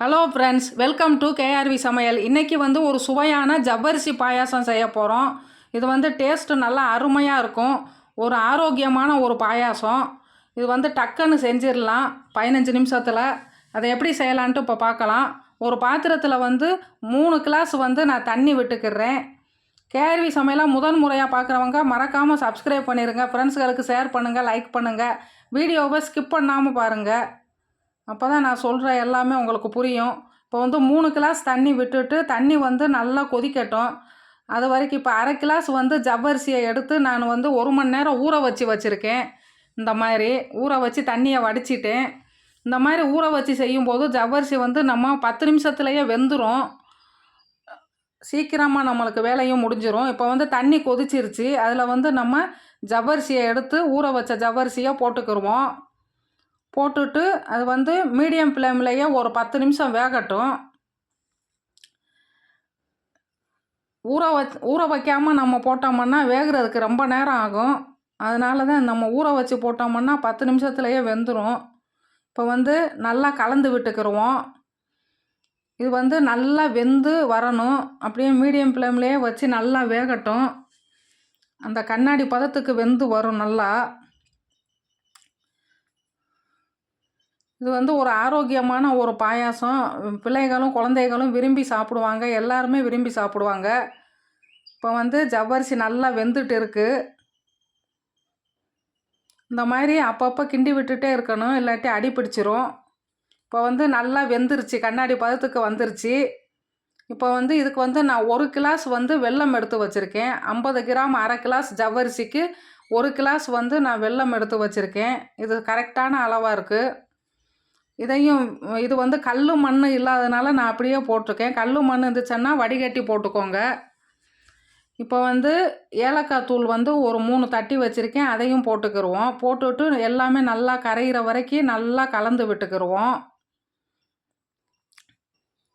Hello friends welcome to KRV சமையல் இன்றைக்கி வந்து ஒரு சுவையான ஜவ்வரிசி பாயாசம் செய்ய போகிறோம் இது வந்து டேஸ்ட்டு நல்லா அருமையாக இருக்கும். ஒரு ஆரோக்கியமான ஒரு பாயாசம். இது வந்து டக்குன்னு செஞ்சிடலாம். பதினஞ்சு நிமிஷத்தில். அதை எப்படி செய்யலான்ட்டு இப்போ பார்க்கலாம். ஒரு பாத்திரத்தில் வந்து மூணு கிளாஸ் வந்து நான் தண்ணி விட்டுக்கிறேன். கேஆர்வி சமையலாக முதன் முறையாக பார்க்குறவங்க மறக்காமல் சப்ஸ்கிரைப் பண்ணிடுங்க ஃப்ரெண்ட்ஸ்களுக்கு ஷேர் பண்ணுங்கள் லைக் பண்ணுங்கள் வீடியோவை ஸ்கிப் பண்ணாமல் பாருங்கள் அப்போ தான் நான் சொல்கிற எல்லாமே உங்களுக்கு புரியும். இப்போ வந்து மூணு கிளாஸ் தண்ணி விட்டுட்டு தண்ணி வந்து நல்லா கொதிக்கட்டும். அது வரைக்கும் இப்போ அரை கிளாஸ் வந்து ஜவ்வரிசியை எடுத்து நான் வந்து ஒரு மணி நேரம் ஊற வச்சு வச்சுருக்கேன். இந்த மாதிரி ஊற வச்சு தண்ணியை வடிச்சிட்டேன். இந்த மாதிரி ஊற வச்சு செய்யும்போது ஜவ்வரிசி வந்து நம்ம பத்து நிமிஷத்துலேயே வெந்துடும் சீக்கிரமாக நம்மளுக்கு வேலையும் முடிஞ்சிடும் இப்போ வந்து தண்ணி கொதிச்சிருச்சு. அதில் வந்து நம்ம ஜவ்வரிசியை எடுத்து ஊற வச்ச ஜவ்வரிசியை போட்டுக்கிருவோம். போட்டுட்டு அது வந்து மீடியம் ஃப்ளேம்லேயே ஒரு பத்து நிமிஷம் வேகட்டும். ஊற வச் ஊற வைக்காமல் நம்ம போட்டோம்னா வேகிறதுக்கு ரொம்ப நேரம் ஆகும். அதனால தான் நம்ம ஊற வச்சு போட்டோம்னா பத்து நிமிஷத்துலேயே வெந்துடும் இப்போ வந்து நல்லா கலந்து விட்டுக்கிருவோம். இது வந்து நல்லா வெந்து வரணும். அப்படியே மீடியம் ஃப்ளேம்லேயே வச்சு நல்லா வேகட்டும். அந்த கண்ணாடி பதத்துக்கு வெந்து வரும் நல்லா. இது வந்து ஒரு ஆரோக்கியமான ஒரு பாயாசம். பிள்ளைகளும் குழந்தைகளும் விரும்பி சாப்பிடுவாங்க. எல்லாருமே விரும்பி சாப்பிடுவாங்க. இப்போ வந்து ஜவ்வரிசி நல்லா வெந்துட்டு இருக்குது இந்த மாதிரி அப்பப்போ கிண்டி விட்டுட்டே இருக்கணும். இல்லாட்டி அடி பிடிச்சிரும். இப்போ வந்து நல்லா வெந்துருச்சு. கண்ணாடி பதத்துக்கு வந்துருச்சு. இப்போ வந்து இதுக்கு வந்து நான் ஒரு கிளாஸ் வந்து வெல்லம் எடுத்து வச்சுருக்கேன். ஐம்பது கிராம் அரை கிளாஸ் ஜவ்வரிசிக்கு ஒரு கிளாஸ் வந்து நான் வெல்லம் எடுத்து வச்சுருக்கேன். இது கரெக்டான அளவாக இருக்குது இதையும் இது வந்து கல் மண் இல்லாதனால நான் அப்படியே போட்டிருக்கேன். கல் மண் இருந்துச்சுன்னா வடிகட்டி போட்டுக்கோங்க. இப்போ வந்து ஏலக்காய் தூள் வந்து ஒரு மூணு தட்டி வச்சுருக்கேன். அதையும் போட்டுக்கிருவோம். போட்டுவிட்டு எல்லாமே நல்லா கரைகிற வரைக்கும் நல்லா கலந்து விட்டுக்கிருவோம்.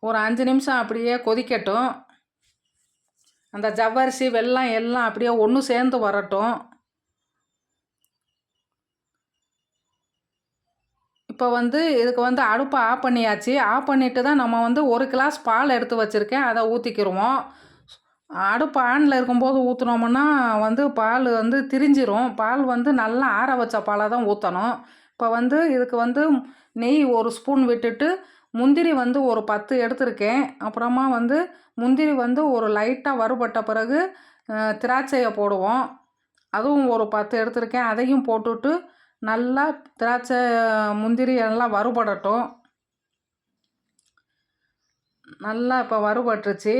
ஒரு அஞ்சு நிமிஷம் அப்படியே கொதிக்கட்டும். அந்த ஜவ்வரிசி வெல்லம் எல்லாம் அப்படியே ஒன்று சேர்ந்து வரட்டும். இப்போ வந்து இதுக்கு வந்து அடுப்பை ஆஃப் பண்ணியாச்சு. ஆஃப் பண்ணிவிட்டு தான் நம்ம வந்து ஒரு கிளாஸ் பால் எடுத்து வச்சுருக்கேன். அதை ஊற்றிக்கிருவோம் அடுப்பு ஆனில் இருக்கும்போது ஊற்றுனோம்னா வந்து பால் வந்து திரிஞ்சிரும். பால் வந்து நல்லா ஆற வச்ச பாலை தான் ஊற்றணும் இப்போ வந்து இதுக்கு வந்து நெய் ஒரு ஸ்பூன் விட்டுட்டு முந்திரி வந்து ஒரு பத்து எடுத்திருக்கேன். அப்புறமா வந்து முந்திரி வந்து ஒரு லைட்டாக வறுபட்ட பிறகு திராட்சையை போடுவோம். அதுவும் ஒரு பத்து எடுத்திருக்கேன். அதையும் போட்டுட்டு நல்லா திராட்சை முந்திரி எல்லாம் வறுபடட்டும். நல்லா இப்போ வறுபட்டுருச்சு.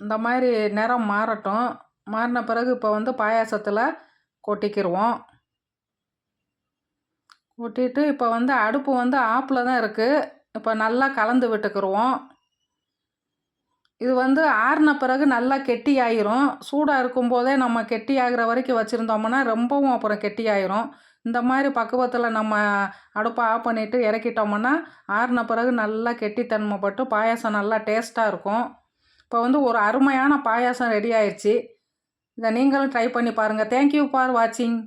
இந்த மாதிரி நிறம் மாறட்டும். மாறின பிறகு இப்போ வந்து பாயாசத்தில் கொட்டிக்கிடுவோம் கொட்டிட்டு இப்போ வந்து அடுப்பு வந்து ஆப்பில் தான் இருக்குது இப்போ நல்லா கலந்து விட்டுக்கிடுவோம் இது வந்து ஆறின பிறகு நல்லா கெட்டி ஆயிரும் சூடாக இருக்கும்போதே நம்ம கெட்டி ஆகிற வரைக்கும் வச்சுருந்தோம்னா ரொம்பவும் அப்புறம் கெட்டி ஆயிரும் இந்த மாதிரி பக்குவத்தில் நம்ம அடுப்பை ஆஃப் பண்ணிவிட்டு இறக்கிட்டோம்னா ஆறின பிறகு நல்லா கெட்டித்தன்மைப்பட்டு பாயாசம் நல்லா டேஸ்ட்டாக இருக்கும். இப்போ வந்து ஒரு அருமையான பாயாசம் ரெடி ஆயிடுச்சு இதை நீங்களும் ட்ரை பண்ணி பாருங்கள் தேங்க்யூ ஃபார் வாட்சிங்